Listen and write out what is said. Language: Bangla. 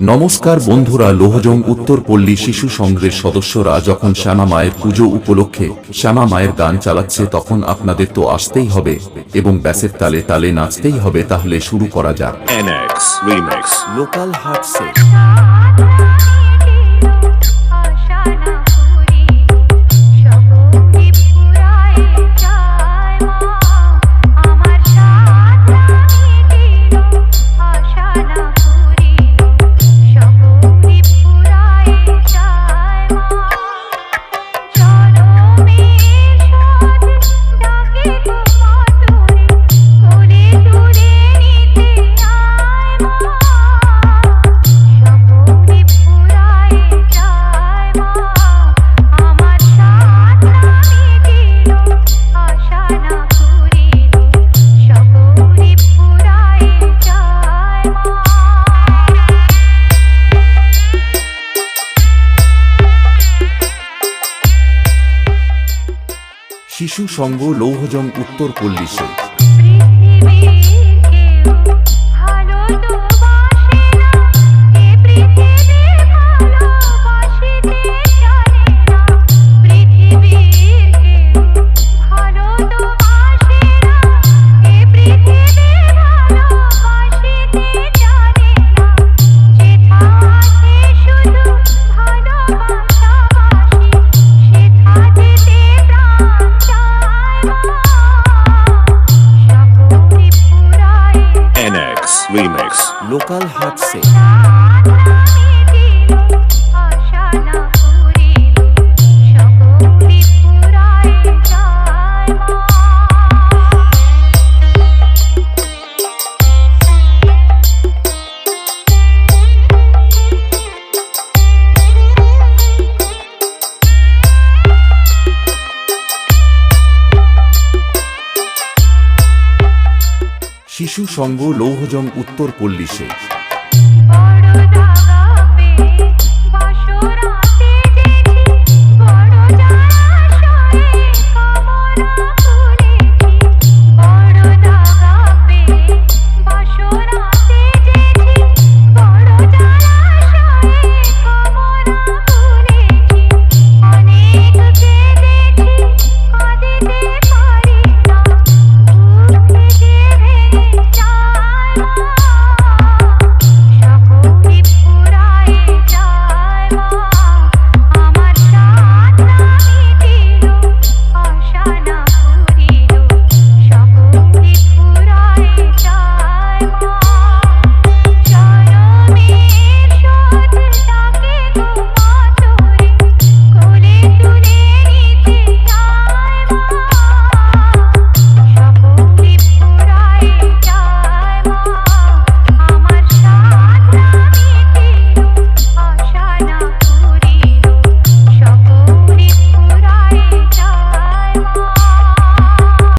নমস্কার বন্ধুরা লোহজং উত্তরপল্লী শিশু সংঘের সদস্যরা যখন শ্যামা মায়ের পুজো উপলক্ষে শ্যামা মায়ের গান চালাচ্ছে তখন আপনাদের তো আসতেই হবে এবং ব্যাসের তালে তালে নাচতেই হবে তাহলে শুরু করা যাক. লোকাল হাট শিশু সঙ্গ লৌহজং উত্তরপল্লী সেট NX লোকাল হাট সেট শিশু সঙ্গ লৌহজং উত্তর পল্লিশে